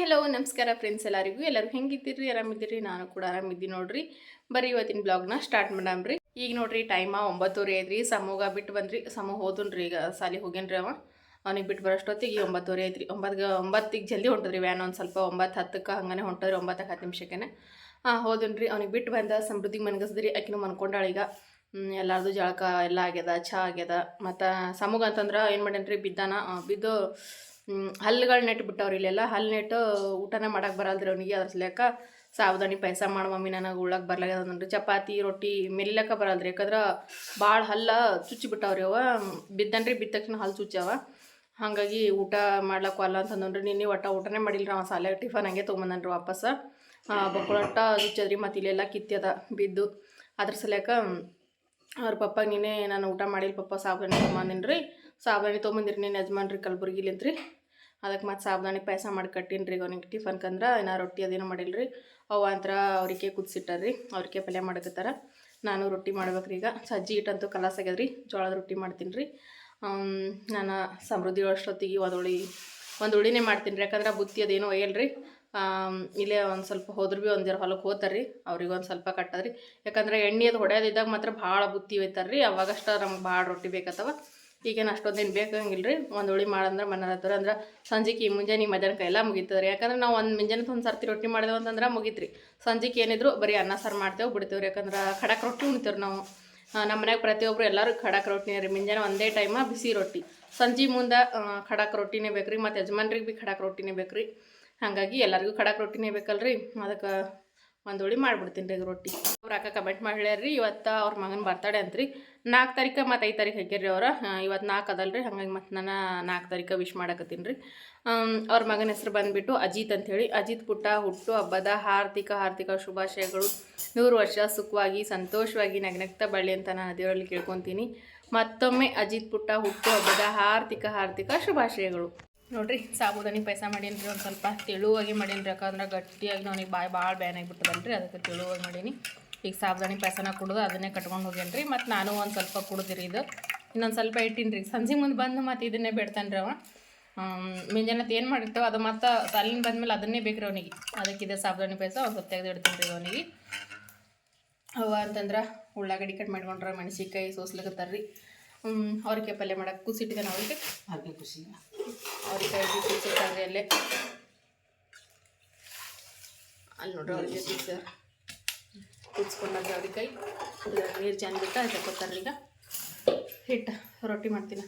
Hello ನಮಸ್ಕಾರ friends ಎಲ್ಲರಿಗೂ. ಎಲ್ಲರೂ ಹೆಂಗಿದ್ದೀರಿ? ಆರಾಮಿದ್ದೀರಿ? ನಾನು ಕೂಡ ಆರಾಮಿದ್ದೀನಿ ನೋಡ್ರಿ. ಬರೀ ಇವತ್ತಿನ ಬ್ಲಾಗ್ನ ಸ್ಟಾರ್ಟ್ ಮಾಡಾಮ್ರಿ. ಈಗ ನೋಡ್ರಿ ಟೈಮ ಒಂಬತ್ತುವರೆ ಐತ್ರಿ ಸಮೂಗ ಬಿಟ್ಟು ಬಂದ್ರಿ. ಸಮೂಹ ಹೋದನ್ರಿ ಈಗ ಸಾಲಿ ಹೋಗ್ಯಾನ್ರಿ ಅವ. ಅವ್ನಿಗೆ ಬಿಟ್ಟು ಬರೋಷ್ಟೊತ್ತಿಗೆ ಒಂಬತ್ತುವರೆ ಐತ್ರಿ. ಒಂಬತ್ತು ಒಂಬತ್ತಿಗೆ ಜಲ್ದಿ ಹೊಂಟದ್ರಿ ವ್ಯಾನ್ ಒಂದು ಸ್ವಲ್ಪ ಒಂಬತ್ತು ಹತ್ತಕ್ಕೆ ಹಂಗೆ ಹೊಂಟದ್ರಿ ಒಂಬತ್ತಕ್ಕೆ ಹತ್ತು ನಿಮಿಷಕ್ಕೆ ಹಾಂ ಹೋದನ್ರಿ ಅವ್ನಿಗೆ ಬಿಟ್ಟು ಬಂದ ಸಮೃದ್ಧಿಗೆ ಮನ್ಗಸ್ದ್ರಿ. ಆಕಿನೂ ಮನ್ಕೊಂಡಾಳೀಗ ಎಲ್ಲಾರದು ಜಳಕ ಎಲ್ಲ ಆಗ್ಯದ ಚಹಾ ಆಗ್ಯದ. ಮತ್ತು ಸಮೂಗ ಅಂತಂದ್ರೆ ಏನು ಮಾಡೇನ್ರಿ? ಬಿದ್ದಾನ ಬಿದ್ದು ಹಲ್luಗಳು ನೆಟ್ಟು ಬಿಟ್ಟವ್ರು ಇಲ್ಲೆಲ್ಲ. ಹಲ್ಲು ನೆಟ್ಟು ಊಟನೇ ಮಾಡಕ್ಕೆ ಬರಲ್ರಿ ಅವನಿಗೆ ಅದ್ರ ಸಲಕ ಸಾವಧಾನಿ ಪಾಯಸ ಮಾಡಿ ಮಮ್ಮಿ, ನನಗೆ ಉಳ್ಳಕ್ಕೆ ಬರ್ಲಾಗ್ಯದ ಅಂದ್ರಿ ಚಪಾತಿ, ರೊಟ್ಟಿ ಮೆಲ್ಲಕ್ಕೆ ಬರಲ್ರಿ. ಯಾಕಂದ್ರೆ ಭಾಳ ಹಲ್ಲ ಚುಚ್ಚಿ ಬಿಟ್ಟವ್ರಿ ಅವ ಬಿದ್ದನ್ರಿ, ಬಿದ್ದ ತಕ್ಷಣ ಹಲ್ಲು ಚುಚ್ಚಾವ. ಹಾಗಾಗಿ ಊಟ ಮಾಡ್ಲಕ್ಕೆ ಅಲ್ಲ ಅಂತಂದ್ರೆ ನಿನ್ನೆ ಒಟ್ಟ ಊಟನೇ ಮಾಡಿಲ್ಲ ಅವ ಸಾಲೆ ಟಿಫನ್ ಹಂಗೆ ತೊಗೊಂಬಂದನ್ರಿ ವಾಪಸ್. ಬಕ್ಕಳೊಟ್ಟ ಚುಚ್ಚದ್ರಿ ಮತ್ತು ಇಲ್ಲೆಲ್ಲ ಕಿತ್ತದ ಬಿದ್ದು. ಅದ್ರ ಸಲಕ ಅವ್ರ ಪಪ್ಪ ನೀನೇ ನಾನು ಊಟ ಮಾಡಿಲ್ಲ ಪಪ್ಪ ಸಾಬಾನಿ ತೊಗೊಂಬಂದಿನಿ ರೀ ಸಾಬಾಣಿ ತೊಗೊಂಬಂದಿರಿ ನೀನು ಯಜಮಾನ್ರಿ ಕಲ್ಬುರ್ಗಿಲಿಂತ್ರಿ ಅದಕ್ಕೆ ಮತ್ತೆ ಸಾಬ್ದಾಣಿ ಪಾಯಸ ಮಾಡಿ ಈಗ ರೀ ಟಿಫನ್ ಕಂದ್ರೆ ನಾ ರೊಟ್ಟಿ ಅದೇನೋ ಮಾಡಿಲ್ಲ ರೀ. ಅವ ಅಂತರ ಅವ್ರಿಗೆ ಕುದಿಸಿಟ್ಟಾರ್ರಿ ಅವ್ರಿಗೆ ಪಲ್ಯ ಮಾಡಕತ್ತಾರ. ನಾನು ರೊಟ್ಟಿ ಮಾಡ್ಬೇಕ್ರಿ ಈಗ. ಸಜ್ಜಿ ಇಟ್ಟಂತೂ ಕಲಾಸ್ ಆಗ್ಯದ್ರಿ ಜೋಳದ ರೊಟ್ಟಿ ಮಾಡ್ತೀನಿ ರೀ. ನಾನು ಸಮೃದ್ಧಿ ಅಷ್ಟೊತ್ತಿಗೆ ಒಂದು ಉಳಿ ಒಂದು ಉಳಿನೇ ಮಾಡ್ತೀನಿ ರೀ. ಯಾಕಂದ್ರೆ ಬುತ್ತಿ ಅದೇನೋ ಒಯ್ಯಲ್ರಿ ಇಲ್ಲೇ ಒಂದು ಸ್ವಲ್ಪ ಹೋದ್ರು ಭೀ ಒಂದು ಹೊಲಕ್ಕೆ ಹೋತಾರ್ರಿ ಅವ್ರಿಗೆ ಒಂದು ಸ್ವಲ್ಪ ಕಟ್ಟದ್ರಿ ಯಾಕಂದ್ರೆ ಎಣ್ಣೆ ಅದು ಹೊಡೆಯೋದಿದ್ದಾಗ ಮಾತ್ರ ಭಾಳ ಬುತ್ತಿ ಒಯ್ತಾರೆ ರೀ. ಅವಾಗಷ್ಟ ನಮ್ಗೆ ಭಾಳ ರೊಟ್ಟಿ ಬೇಕತ್ತವ. ಈಗೇನು ಅಷ್ಟೊಂದೇನು ಬೇಕಾಗಿಲ್ಲ ರೀ ಒಂದು ಉಳಿ ಮಾಡಂದ್ರೆ ಮನೆ ಹತ್ರ ಅಂದ್ರೆ ಸಂಜೆಗೆ ಮುಂಜಾನೆ ಮಧ್ಯಾಹ್ನಕ್ಕೆ ಎಲ್ಲ ಮುಗೀತದೆ ರೀ ಯಾಕಂದ್ರೆ ನಾವು ಒಂದು ಮುಂಜಾನೆ ಒಂದು ಸರ್ತಿ ರೊಟ್ಟಿ ಮಾಡಿದೆವು ಅಂತಂದ್ರೆ ಮುಗೀತು ರೀ ಸಂಜೆಗೆ ಏನಿದ್ರು ಬರೀ ಅನ್ನ ಸಾರು ಮಾಡ್ತೇವೆ ಬಿಡ್ತೇವೆ ರೀ ಯಾಕಂದ್ರೆ ಖಡಕ್ ರೊಟ್ಟಿ ಉಣ್ತೇವೆ ನಾವು. ನಮ್ಮ ಮನ್ಯಾಗ ಪ್ರತಿಯೊಬ್ಬರು ಎಲ್ಲರೂ ಖಡಕ್ ರೊಟ್ಟಿನೇ ರೀ. ಮುಂಜಾನೆ ಒಂದೇ ಟೈಮ ಬಿಸಿ ರೊಟ್ಟಿ. ಸಂಜೆ ಮುಂದೆ ಖಡಕ್ ರೊಟ್ಟಿನೇ ಬೇಕು ರೀ ಮತ್ತು ಯಜಮಾನ್ರಿಗೆ ಭೀ ಖಡಕ್ ರೊಟ್ಟಿನೇ ಬೇಕು ರೀ ಹಾಗಾಗಿ ಎಲ್ಲರಿಗೂ ಖಡಕ್ ರೊಟ್ಟಿನೇ ಬೇಕಲ್ರಿ. ಅದಕ್ಕೆ ಒಂದು ಉಳಿ ಮಾಡಿಬಿಡ್ತೀನಿ ರೀ ರೊಟ್ಟಿ. ಅವ್ರು ಅಕ್ಕ ಕಮೆಂಟ್ ರೀ ಇವತ್ತು ಅವ್ರ ಮಗನ ಬರ್ತಡೇ ಅಂತ್ರಿ. ನಾಲ್ಕು ತಾರೀಕು ಮತ್ತು ಐದು ತಾರೀಕು ರೀ ಅವ್ರ. ಇವತ್ತು ನಾಲ್ಕು ಅದಲ್ಲ ರೀ ಹಂಗಾಗಿ ಮತ್ತು ನಾನು ನಾಲ್ಕು ತಾರೀಕು ವಿಶ್ ಮಾಡಕತ್ತೀನಿ ರೀ. ಅವ್ರ ಮಗನ ಹೆಸರು ಬಂದುಬಿಟ್ಟು ಅಜಿತ್ ಅಂಥೇಳಿ ಅಜಿತ್ ಪುಟ್ಟ, ಹುಟ್ಟು, ಹಬ್ಬದ ಹಾರ್ದಿಕ ಹಾರ್ದಿಕ ಶುಭಾಶಯಗಳು. ನೂರು ವರ್ಷ ಸುಖವಾಗಿ, ಸಂತೋಷವಾಗಿ, ನಗ್ನಗ್ತಾ ಬಳ್ಳಿ ಅಂತ ನಾನು ದೇವರಲ್ಲಿ ಕೇಳ್ಕೊತೀನಿ. ಮತ್ತೊಮ್ಮೆ ಅಜಿತ್ ಪುಟ್ಟ, ಹುಟ್ಟು, ಹಬ್ಬದ ಹಾರ್ದಿಕ ಹಾರ್ದಿಕ ಶುಭಾಶಯಗಳು. ನೋಡ್ರಿ, ಸಾಬೂದಾನಿ ಪಾಯಸ ಮಾಡೀನಿ ಒಂದು ಸ್ವಲ್ಪ. ತೆಳುವಾಗಿ ಮಾಡೀನಿ ರೀ ಯಾಕಂದ್ರೆ ಗಟ್ಟಿಯಾಗಿ ನನಗೆ ಬಾಯಿ ಭಾಳ ಬ್ಯಾನ್ ಆಗಿಬಿಟ್ಟದಲ್ರಿ, ಅದಕ್ಕೆ ತೆಳುವಾಗಿ ಮಾಡೀನಿ. ಈಗ ಸಾಬ್ದಾನಿ ಪಾಯಸನ ಕುಡಿದು ಅದನ್ನೇ ಕಟ್ಕೊಂಡು ಹೋಗ್ಯಾನ ರೀ ಮತ್ತು ನಾನು ಒಂದು ಸ್ವಲ್ಪ ಕುಡ್ದಿರಿ ಇದು. ಇನ್ನೊಂದು ಸ್ವಲ್ಪ ಇಟ್ಟಿನಿ ರೀ ಸಂಜೆ ಮುಂದೆ ಬಂದು ಮತ್ತು ಇದನ್ನೇ ಬಿಡ್ತಾನೆ ರೀ ಅವ ಮುಂಜಾನೆ ಏನು ಮಾಡಿರ್ತೇವೆ ಅದು ಮತ್ತು ಸಾಲಿನ ಬಂದಮೇಲೆ ಅದನ್ನೇ ಬೇಕು ರೀ ಅವನಿಗೆ. ಅದಕ್ಕೆ ಇದೆ ಸಾಬುದಾನಿ ಪಾಯಸ ಒಂದು ಸ್ವಲ್ಪ ತೆಗೆದು ಇಡ್ತೀನಿ ರೀ ಅವನಿಗೆ. ಅವ ಅಂತಂದ್ರೆ ಉಳ್ಳಾಗಡ್ಡಿ ಕಟ್ ಮಾಡ್ಕೊಂಡ್ರೆ ಮೆಣಸಿನ್ಕಾಯಿ ಸೋಸ್ಲಿಕ್ಕೆ ರೀ ಅವ್ರಿಗೆ ಪಲ್ಯ ಮಾಡೋಕೆ ಕುಸಿಟ್ಟಿದೆ ನಾವು ಅವ್ರಿಗೆ ಹಾಗೆ ಖುಷಿ ಅವ್ರಿಗೆ ಕೂಸಿಟ್ಟಾರ್ರಿ ಅಲ್ಲೇ. ಅಲ್ಲಿ ನೋಡ್ರಿ ಅವ್ರಿಗೆ ಕೂಸ ಕೂಸ್ಕೊಂಡಾಗ ಅವ್ರಿಕಾಯಿ ನೀರು ಚೆಂದ ಬಿಟ್ಟು ಕೊತ್ತಾರ ಈಗ. ಹಿಟ್ಟು, ರೊಟ್ಟಿ ಮಾಡ್ತೀನಿ.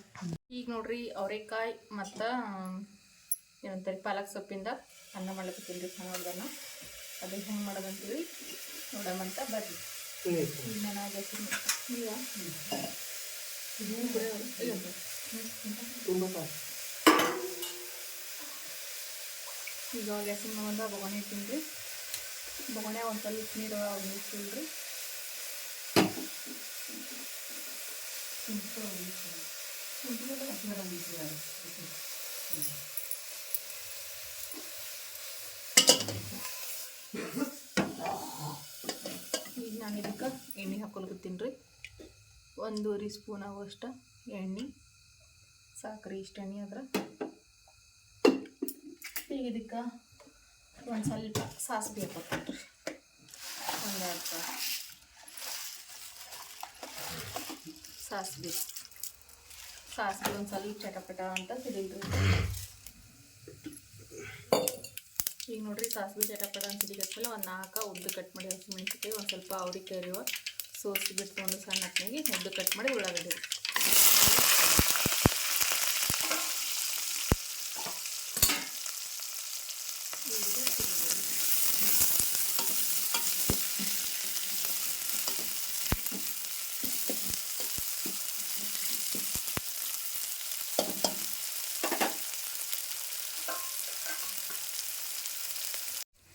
ಈಗ ನೋಡ್ರಿ ಅವರೆಕಾಯಿ ಮತ್ತು ಏನಂತಾರೆ ಪಾಲಕ್ ಸೊಪ್ಪಿಂದ ಅನ್ನ ಮಾಡ್ಲಕತ್ತೀನಿ ರೀ ನೋಡ್ದನ್ನ ಅದನ್ನ ಹೆಂಗೆ ಮಾಡೋದಂತೀವಿ ನೋಡಮಂತ ಬರ್ರಿ. ಈಗ ಗ್ಯಾಸಿನ ಮುಂದೆ ಬೊಗಣೆ ಇಟ್ಟಿನಿ ರೀ ಬೊಗಣೆ ಒಂದು ಸ್ವಲ್ಪ ನೀರು ನೀರು ರೀ ಈಗ ನಾನು ಇದಕ್ಕೆ ಎಣ್ಣೆ ಹಾಕೊಳ್ಕತ್ತೀನಿ ರೀ ಒಂದೂವರೆ ಸ್ಪೂನ್ ಆಗುವಷ್ಟು ಎಣ್ಣೆ. ಸಾಕ್ರಿ ಇಷ್ಟು ಎಣ್ಣೆ ಅದ್ರ ಈಗ ಇದಕ್ಕೆ ಒಂದು ಸ್ವಲ್ಪ ಸಾಸಿವೆ ಒಂದೆರಡು ಒಂದು ಎರಡು ಸಾಸಿವೆ. ಸಾಸಿವೆ ಒಂದು ಸ್ವಲ್ಪ ಚಟಪಟ ಅಂತ ಸಿಡಿಲ್ರಿ ಈಗ ನೋಡ್ರಿ, ಸಾಸಿವೆ ಚಟಪಟ ಅಂತ ಸಿಡಿಗತ್ಮೇಲೆ ಒಂದು ನಾಲ್ಕು ಉದ್ದು ಕಟ್ ಮಾಡಿ ಹಸಿಮೆಣ್ಸಿಕಾಯಿ ಒಂದು ಸ್ವಲ್ಪ ಅವ್ರಿಗೆ ಇರುವ ಸೋಸಿ ಬಿಟ್ಕೊಂಡು ಸಣ್ಣ ಹತ್ತಿನಾಗಿ ಉದ್ದು ಕಟ್ ಮಾಡಿ ಉಳ್ಳಾಗಡ್ಡಿ ಈಗ ಸಿಡಿದು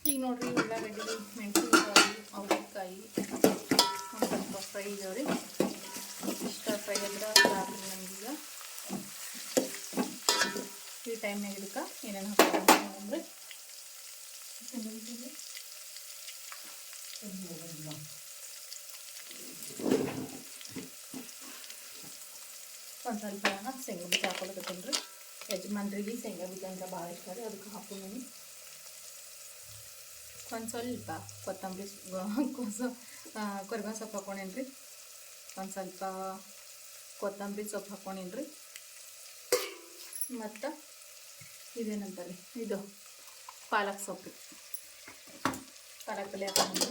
ಈಗ ನೋಡ್ರಿ ಉಳ್ಳಾಗಡ್ಡಿ ಮೆಣಸಿನ್ಕಾಯಿ ಅವ್ರೆಕಾಯಿ ಒಂದು ಸ್ವಲ್ಪ ಫ್ರೈ ಇದಾವ್ರಿ ಇಷ್ಟ ಫ್ರೈ ಅಂದ್ರೆ ಸಾಕು ನಮಗೀಗ ಈ ಟೈಮ್ನಾಗ ಇದಕ್ಕೆ ಏನೇನು ಹಾಕೋದು ಒಂದು ಸ್ವಲ್ಪ ಶೇಂಗಾ ಬೀಜ ಹಾಕೊಳಕತ್ತೀನಿ ರೀ ಯಜಮಾನ್ರಿಗೆ ಶೇಂಗಾ ಬೀಜ ಅಂತ ಭಾಳ ಇಷ್ಟ ರೀ, ಅದಕ್ಕೆ ಹಾಕೊಂಡು ಒಂದು ಸ್ವಲ್ಪ ಕೊತ್ತಂಬರಿ ಕೊಸ ಕೊರಿಬೇವು ಸೊಪ್ಪು ಹಾಕೊಂಡೇನಿ ರೀ. ಒಂದು ಸ್ವಲ್ಪ ಕೊತ್ತಂಬರಿ ಸೊಪ್ಪು ಹಾಕೊಂಡೇನಿ ರೀ. ಮತ್ತು ಇದೇನಂತಾರೆ ಇದು ಪಾಲಕ್ ಸೊಪ್ಪು. ಪಾಲಕ್ ಪಲ್ಯ ತಗೊಂಡು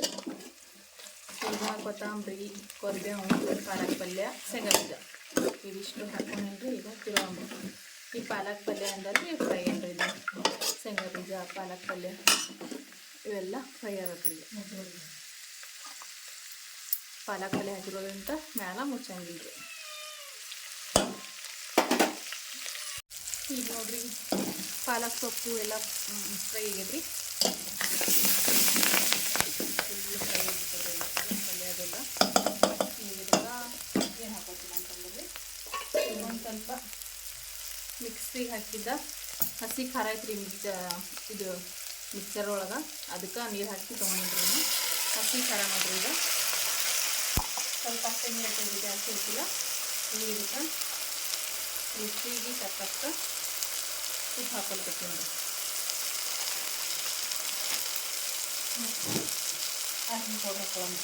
ಈಗ ಕೊತ್ತಂಬರಿ ಕೊರಿಬೇವು ಪಾಲಕ್ ಪಲ್ಯ ಬೀಜ ಇವಿಷ್ಟು ಹಾಕೊಂಡ್ರಿ ಈಗ ತಿರುವಂಬ ಈ ಪಾಲಕ್ ಪಲ್ಯ ಅಂದ್ರೆ ಫ್ರೈ ಏನ್ರಿ ಇದು? ಶೇಂಗಾ ಬೀಜ ಪಾಲಕ್ ಪಲ್ಯ ಇವೆಲ್ಲ ಫ್ರೈ ಆಗತ್ತೆ ಪಾಲಕ್ ಪಲ್ಯ ಹಾಕಿರೋದ್ರಿಂದ ಮ್ಯಾಲ ಮುಚ್ಚಂಗಿಲ್ಲ ಈಗ ನೋಡ್ರಿ ಪಾಲಕ್ ಸೊಪ್ಪು ಎಲ್ಲ ಫ್ರೈ ಎಲ್ಲ ಪಲ್ಯ ಈಗ ಏನು ಅಂತಂದರೆ ಸ್ವಲ್ಪ ಮಿಕ್ಸಿಗೆ ಹಾಕಿದ್ದ ಹಸಿ ಖಾರ ಐತ್ರಿ ಮಿಕ್ಸ ಇದು ಮಿಕ್ಸರ್ ಒಳಗೆ. ಅದಕ್ಕೆ ನೀರು ಹಾಕಿ ತೊಗೊಂಡಿದ್ರಿ ಹಸಿ ಖಾರ ನೋಡ್ರಿ ಇದು ಸ್ವಲ್ಪ ಅಷ್ಟೇ ನೀರು ಜಾಸ್ತಿ ಹಾಕಿಲ್ಲ ನೀರು ಮಿಕ್ಸಿಗೆ ಸಾಕಷ್ಟು ಉಪ್ಪು ಹಾಕೊಳ್ತೀನಿ ಅರ್ಶಿನ ಪೌಡ್ರ್ ಹಾಕೊಳ್ಳೋಣ.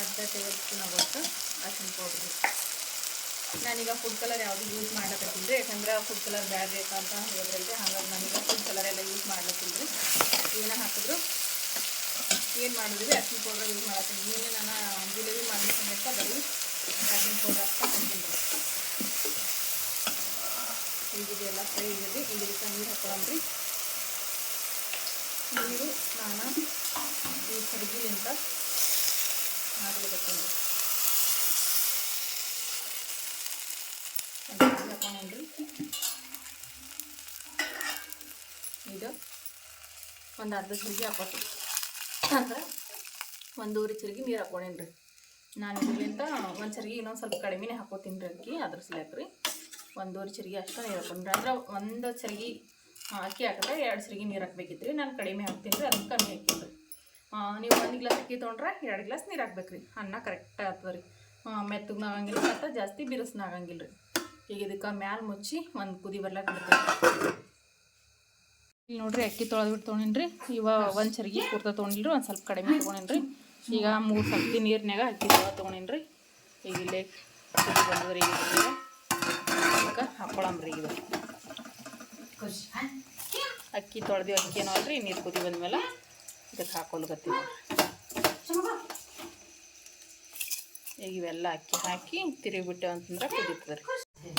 ಅರ್ಧ ಟೇಬಲ್ ಸ್ಪೂನ್ ಆಗುತ್ತೆ ಅರ್ಶಿನ ಪೌಡ್ರ್ ನಾನೀಗ ಫುಡ್ ಕಲರ್ ಯಾವುದು ಯೂಸ್ ಮಾಡ್ಲಕತ್ತಿಲ್ಲ ಯಾಕಂದ್ರೆ ಫುಡ್ ಕಲರ್ ಬ್ಯಾಡ ಬೇಕಂತ ಹೇಳಿದ್ರಲ್ರಿ, ಹಾಗಾಗಿ ನಾನೀಗ ಫುಡ್ ಕಲರ್ ಎಲ್ಲ ಯೂಸ್ ಮಾಡ್ಲತ್ತೀನಿ ರೀ. ಏನ ಹಾಕಿದ್ರು ಏನು ಮಾಡಿದ್ರಿ, ಅರ್ಶಿನ ಪೌಡ್ರ್ ಯೂಸ್ ಮಾಡತ್ತೀನಿ ಏನೇ ನಾನು ಜಿಲೇಬಿ ಸಮೇತ ಬರೀ ಅರ್ಶಿನ ಪೌಡ್ರ್ ಅಷ್ಟ ಹಾಕ್ತೀನಿ ರೀ ಈಗ ಇದೆಲ್ಲ ಫ್ರೈ ಇದೆ ಇಲ್ಲಿ ಇದಕ್ಕೆ ನೀರು ಹಾಕೊಳ್ಳೋಣ್ರಿ. ನೀರು ನಾನು ಈ ಕಡ್ಗಿಲಿಂದ ಹಾಕ್ಲಿಕತ್ತೀನಿ ಹಾಕೊಂಡ್ರಿ ಇದು ಒಂದು ಅರ್ಧ ಚಿರಿಗೆ ಹಾಕೋತೀನಿ ಅಂದ್ರೆ ಒಂದೂವರೆ ಚಿರಿಗೆ ನೀರು ಹಾಕೊಂಡೇನಿ ನಾನು ಇಲ್ಲಿಂದ ಒಂದು ಚರಿಗೆ ಇನ್ನೊಂದು ಸ್ವಲ್ಪ ಕಡಿಮೆನೇ ಹಾಕೋತೀನಿ ರೀ ಅಕ್ಕಿ. ಅದ್ರ ಸಲಕ್ಕೆ ರೀ. ಒಂದೂವರೆ ಚರಿಗೆ ಅಷ್ಟು ನೀರು ಹಾಕೊಂಡ್ರೆ ಅಂದ್ರೆ ಒಂದು ಚರಿಗೆ ಅಕ್ಕಿ ಹಾಕಿದ್ರೆ ಎರಡು ಚರಿಗೆ ನೀರು ಹಾಕ್ಬೇಕಿತ್ತು ರೀ ನಾನು ಕಡಿಮೆ ಹಾಕ್ತೀನಿ ರೀ, ಅದಕ್ಕೆ ಕಮ್ಮಿ ಹಾಕಿದ್ರಿ ರೀ ನೀವು ಒಂದು ಗ್ಲಾಸ್ ಅಕ್ಕಿ ತೊಗೊಂಡ್ರೆ ಎರಡು ಗ್ಲಾಸ್ ನೀರು ಹಾಕ್ಬೇಕು ರೀ ಅನ್ನ ಕರೆಕ್ಟ್ ಆಗ್ತದೆ ರೀ. ಮೆತ್ತಗೆ ಆಗಂಗಿಲ್ಲ ಮತ್ತು ಜಾಸ್ತಿ ಬಿರುಸ್ನ ಆಗಂಗಿಲ್ಲ ರೀ. ಈಗ ಇದಕ್ಕೆ ಮ್ಯಾಲ ಮುಚ್ಚಿ ಒಂದು ಕುದಿ ಬರ್ಲಾಕ ಇಲ್ಲಿ ನೋಡ್ರಿ ಅಕ್ಕಿ ತೊಳೆದ್ಬಿಟ್ಟು ತೊಗೊಂಡಿನ್ರಿ. ಇವ ಒಂದು ಚರಿಗೆ ಕುರ್ತಾ ತೊಗೊಂಡಿಲ್ರಿ, ಒಂದು ಸ್ವಲ್ಪ ಕಡಿಮೆ ತೊಗೊಂಡಿನ್ರಿ. ಈಗ ಮೂರು ಸರ್ತಿ ನೀರಿನಾಗ ಅಕ್ಕಿ ತೊಳೆದು ತೊಗೊಂಡಿನ್ರಿ. ಈಗ ಇಲ್ಲೇ ಬಂದದ್ರಿ ಇದಕ್ಕೆ ಹಾಕೊಳಮ್ರಿ ಇದು ಅಕ್ಕಿ ತೊಳೆದು ಅಕ್ಕಿ ಏನೋ ಅಲ್ರಿ, ನೀರು ಕುದಿ ಬಂದ್ಮೇಲೆ ಇದಕ್ಕೆ ಹಾಕೊಲ್ಗತ್ತೀವಿ. ಈಗ ಇವೆಲ್ಲ ಅಕ್ಕಿ ಹಾಕಿ ತಿರುಗಿಬಿಟ್ಟೆ ಅಂತಂದ್ರೆ ಕುದೀತದೆ ರೀ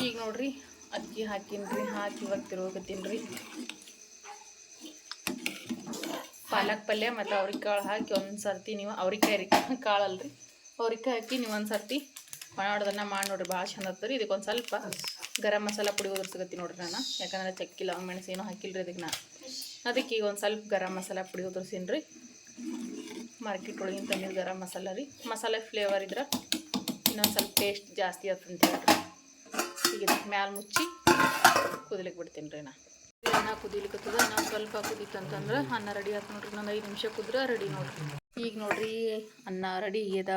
ಈಗ ನೋಡ್ರಿ, ಅಕ್ಕಿ ಹಾಕಿನ್ರಿ, ಹಾಕಿ ಇವಾಗ ತಿರುಗತ್ತೀನಿ ರೀ ಪಾಲಕ್ ಪಲ್ಯ ಮತ್ತು ಅವ್ರಿಕಾಳು ಹಾಕಿ ಒಂದು ಸರ್ತಿ ನೀವು ಅವ್ರಿಕಾಯಿ ರೀ ಕಾಳಲ್ರಿ ಅವ್ರಿಕಾಯಿ ಹಾಕಿ ನೀವು ಒಂದು ಸರ್ತಿ ಮಾಡೋದನ್ನ ಮಾಡಿ ನೋಡ್ರಿ, ಭಾಳ ಚಂದ ಇದಕ್ಕೆ ಸ್ವಲ್ಪ ಗರಂ ಮಸಾಲ ಪುಡಿ ಉದುರ್ಸಕತ್ತಿ ನೋಡ್ರಿ ನಾನು. ಯಾಕಂದ್ರೆ ಚಕ್ಕಿ ಲವಂಗ ಮೆಣಸು ಏನೂ ಹಾಕಿಲ್ರಿ ಅದಕ್ಕೆ ನಾನು ಅದಕ್ಕೆ ಈಗ ಒಂದು ಸ್ವಲ್ಪ ಗರಂ ಮಸಾಲ ಪುಡಿ ಉದುರ್ಸೀನಿ ರೀ ಮಾರ್ಕೆಟ್ ಒಳಗಿನ ತಂದಿದ್ದು ಗರಂ ಮಸಾಲ ರೀ. ಮಸಾಲೆ ಫ್ಲೇವರ್ ಇದ್ರೆ ಇನ್ನೊಂದು ಸ್ವಲ್ಪ ಟೇಸ್ಟ್ ಜಾಸ್ತಿ ಆಗ್ತಂತ ಹೇಳ್ರಿ. ಈಗ ಮ್ಯಾಲೆ ಮುಚ್ಚಿ ಕುದಿಲಿಕ್ಕೆ ಬಿಡ್ತೀನಿ ರೀ ನಾ. ಅನ್ನ ಕುದಿಲಿಕ್ಕತ್ತದ ಇನ್ನೊಂದು ಸ್ವಲ್ಪ ಕುದೀತಂತಂದ್ರೆ ಅನ್ನ ರೆಡಿ ಆಯ್ತು ನೋಡ್ರಿ. ಇನ್ನೊಂದು ಐದು ನಿಮಿಷ ಕುದ್ರೆ ರೆಡಿ ನೋಡ್ರಿ. ಈಗ ನೋಡ್ರಿ ಅನ್ನ ರೆಡಿ ಆಗ್ಯದ.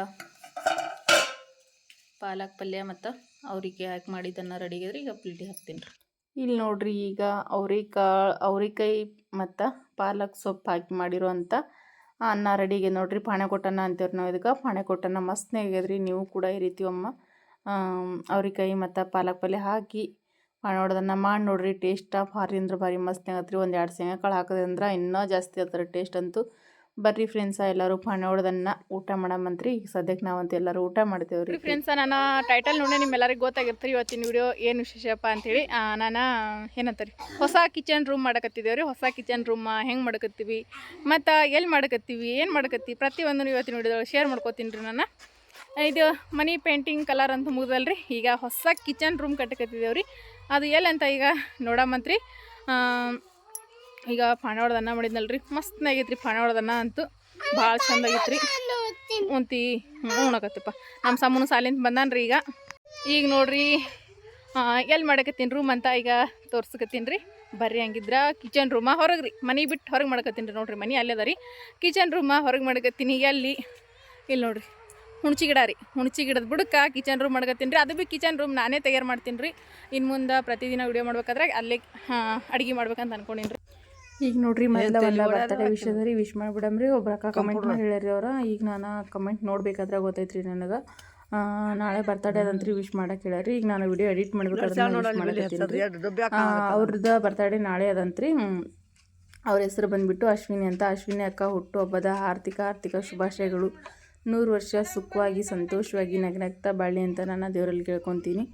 ಪಾಲಕ್ ಪಲ್ಯ ಮತ್ತು ಅವ್ರಿಗೆ ಹಾಕಿ ಮಾಡಿದ್ದನ್ನು ರೆಡಿ ಆದ್ರೆ ಈಗ ಪ್ಲೇಟಿಗೆ ಹಾಕ್ತೀನಿ ರೀ. ಇಲ್ಲಿ ನೋಡ್ರಿ ಈಗ ಅವ್ರಿಕಾಳು ಅವ್ರಿಕಾಯಿ ಮತ್ತು ಪಾಲಕ್ ಸೊಪ್ಪು ಹಾಕಿ ಮಾಡಿರುವಂಥ ಅನ್ನ ರೆಡಿಗೆ ನೋಡ್ರಿ ಪಾಣೆ ಕೊಟ್ಟನ್ನ ಅಂತೀವ್ರಿ ನಾವು ಇದಕ್ಕೆ. ಪಾಣೆ ಕೊಟ್ಟನ್ನ ಮಸ್ತ್ನೇ ಆಗ್ಯದ್ರಿ ನೀವು ಕೂಡ ಈ ರೀತಿ ಒಮ್ಮ ಅವ್ರಿಕಾಯಿ ಮತ್ತು ಪಾಲಕ್ ಪಲ್ಯ ಹಾಕಿ ಪಾಣೆ ಹೊಡೆದನ್ನ ಮಾಡಿ ನೋಡ್ರಿ. ಟೇಸ್ಟ್ ಭಾರಿ ಅಂದ್ರೆ ಭಾರಿ ಮಸ್ತ್ ಆಗತ್ತೆ ರೀ. ಒಂದು ಎರಡು ಶೇಂಗಾಕಾಳು ಹಾಕಿದೆ ಅಂದ್ರೆ ಇನ್ನೂ ಜಾಸ್ತಿ ಆಗ್ತಾರೆ ಟೇಸ್ಟ್ ಅಂತೂ. ಬರ್ರಿ ಫ್ರೆಂಡ್ಸ ಎಲ್ಲರೂ ಹೊಡೆದನ್ನ ಊಟ ಮಾಡಮಂತ್ರಿ ಈಗ ಸದ್ಯಕ್ಕೆ ನಾವಂತೂ ಎಲ್ಲರೂ ಊಟ ಮಾಡ್ತೇವೆ ರೀ ಫ್ರೆಂಡ್ಸ ನಾನು ಟೈಟಲ್ ನೋಡಿ ನಿಮ್ಮೆಲ್ಲರಿಗೂ ಗೊತ್ತಾಗಿರ್ತೀರಿ ಇವತ್ತಿನ ವಿಡಿಯೋ ಏನು ವಿಶೇಷಪ್ಪ ಅಂತೇಳಿ. ನಾನು ಏನಂತಾರೆ, ಹೊಸ ಕಿಚನ್ ರೂಮ್ ಮಾಡಕತ್ತಿದ್ದೇವೆ ರೀ ಹೊಸ ಕಿಚನ್ ರೂಮ್ ಹೆಂಗೆ ಮಾಡಕತ್ತೀವಿ, ಮತ್ತು ಎಲ್ಲಿ ಮಾಡಕತ್ತೀವಿ, ಏನು ಮಾಡಕತ್ತೀವಿ ಪ್ರತಿಯೊಂದು ಇವತ್ತಿನ ವಿಡಿಯೋದೊಳಗೆ ಶೇರ್ ಮಾಡ್ಕೋತೀನಿ ರೀ ನಾನು. ಇದು ಮನಿ ಪೇಂಟಿಂಗ್ ಕಲರ್ ಅಂತ ಮುಗ್ದಲ್ರಿ. ಈಗ ಹೊಸ ಕಿಚನ್ ರೂಮ್ ಕಟ್ಟಕತ್ತಿದ್ದೇವೆ ರೀ ಅದು ಎಲ್ಲಂತ ಈಗ ನೋಡಮಂತ್ರಿ ಈಗ ಪಾಣವಾಳದ ಅನ್ನ ಮಾಡಿದ್ನಲ್ರಿ. ಮಸ್ತ್ ಆಗೈತ್ರಿ ಪಾಣವಾಳದ ಅನ್ನ ಅಂತೂ. ಭಾಳ ಚಂದ ಆಗೈತ್ರಿ. ಉಂತಿ ಉಣಕತ್ತಪ್ಪ. ನಮ್ಮ ಸಮ್ಮನ ಸಾಲಿಂದ ಬಂದಾನ್ರಿ ಈಗ. ಈಗ ನೋಡ್ರಿ ಎಲ್ಲಿ ಮಾಡಕತ್ತೀನಿ ರೂಮ್ ಅಂತ ಈಗ ತೋರ್ಸಕತ್ತೀನಿ ರೀ. ಬರ್ರಿ ಹಂಗಿದ್ರ ಕಿಚನ್ ರೂಮ ಹೊರಗೆ ರೀ ಮನೆ ಬಿಟ್ಟು ಹೊರಗೆ ಮಾಡ್ಕತ್ತೀನಿ ರೀ ನೋಡ್ರಿ, ಮನೆ ಅಲ್ಲೇ ಅದ ರೀ. ಕಿಚನ್ ರೂಮ ಹೊರಗೆ ಮಾಡ್ಕತ್ತೀನಿ ಎಲ್ಲಿ? ಇಲ್ಲಿ ನೋಡ್ರಿ. ಹುಣ್ಚಿ ಗಿಡ ರೀ. ಹುಣ್ಚಿ ಗಿಡದ ಬುಡಕ್ಕೆ ಕಿಚನ್ ರೂಮ್ ಮಾಡ್ಕತ್ತೀನಿ ರೀ. ಅದು ಭೀ ಕಿಚನ್ ರೂಮ್ ನಾನೇ ತಯಾರು ಮಾಡ್ತೀನಿ ರೀ. ಇನ್ನು ಮುಂದೆ ಪ್ರತಿದಿನ ವಿಡಿಯೋ ಮಾಡ್ಬೇಕಾದ್ರೆ ಅಲ್ಲೇ ಅಡುಗೆ ಮಾಡ್ಬೇಕಂತ ಅನ್ಕೊಂಡಿನಿ ರೀ. ಈಗ ನೋಡ್ರಿ ಮೊದಲ ವಿಷಯದಲ್ಲಿ ಬರ್ತಡೇ ವಿಷಯದ ರೀ ವಿಶ್ ಮಾಡಿಬಿಡಮ್ರಿ. ಒಬ್ರ ಅಕ್ಕ ಕಮೆಂಟ್ ಮಾಡಿ. ಹೇಳ್ಯಾರಿ ಅವ್ರ. ಈಗ ನಾನು ಕಮೆಂಟ್ ನೋಡ್ಬೇಕಾದ್ರೆ ಗೊತ್ತೈತ್ರಿ ನನಗೆ. ನಾಳೆ ಬರ್ತಡೇ ಅದಂತ್ರಿ ವಿಶ್ ಮಾಡಕ್ಕೆ ಹೇಳ್ಯಾರಿ ಈಗ ನಾನು ವಿಡಿಯೋ ಎಡಿಟ್ ಮಾಡ್ಬೇಕಾದ್ರೆ ಅವ್ರದ್ದು ಬರ್ತಡೇ ನಾಳೆ ಅದಂತ್ರಿ. ಅವ್ರ ಹೆಸರು ಬಂದ್ಬಿಟ್ಟು ಅಶ್ವಿನಿ ಅಂತ. ಅಶ್ವಿನಿ ಅಕ್ಕ ಹುಟ್ಟು ಹಬ್ಬದ ಆರ್ಥಿಕ ಆರ್ಥಿಕ ಶುಭಾಶಯಗಳು. ನೂರು ವರ್ಷ ಸುಖವಾಗಿ ಸಂತೋಷವಾಗಿ ನಗ್ನಗ್ತಾ ಬಾಳಿ ಅಂತ ನಾನು ದೇವರಲ್ಲಿ ಕೇಳ್ಕೊತೀನಿ.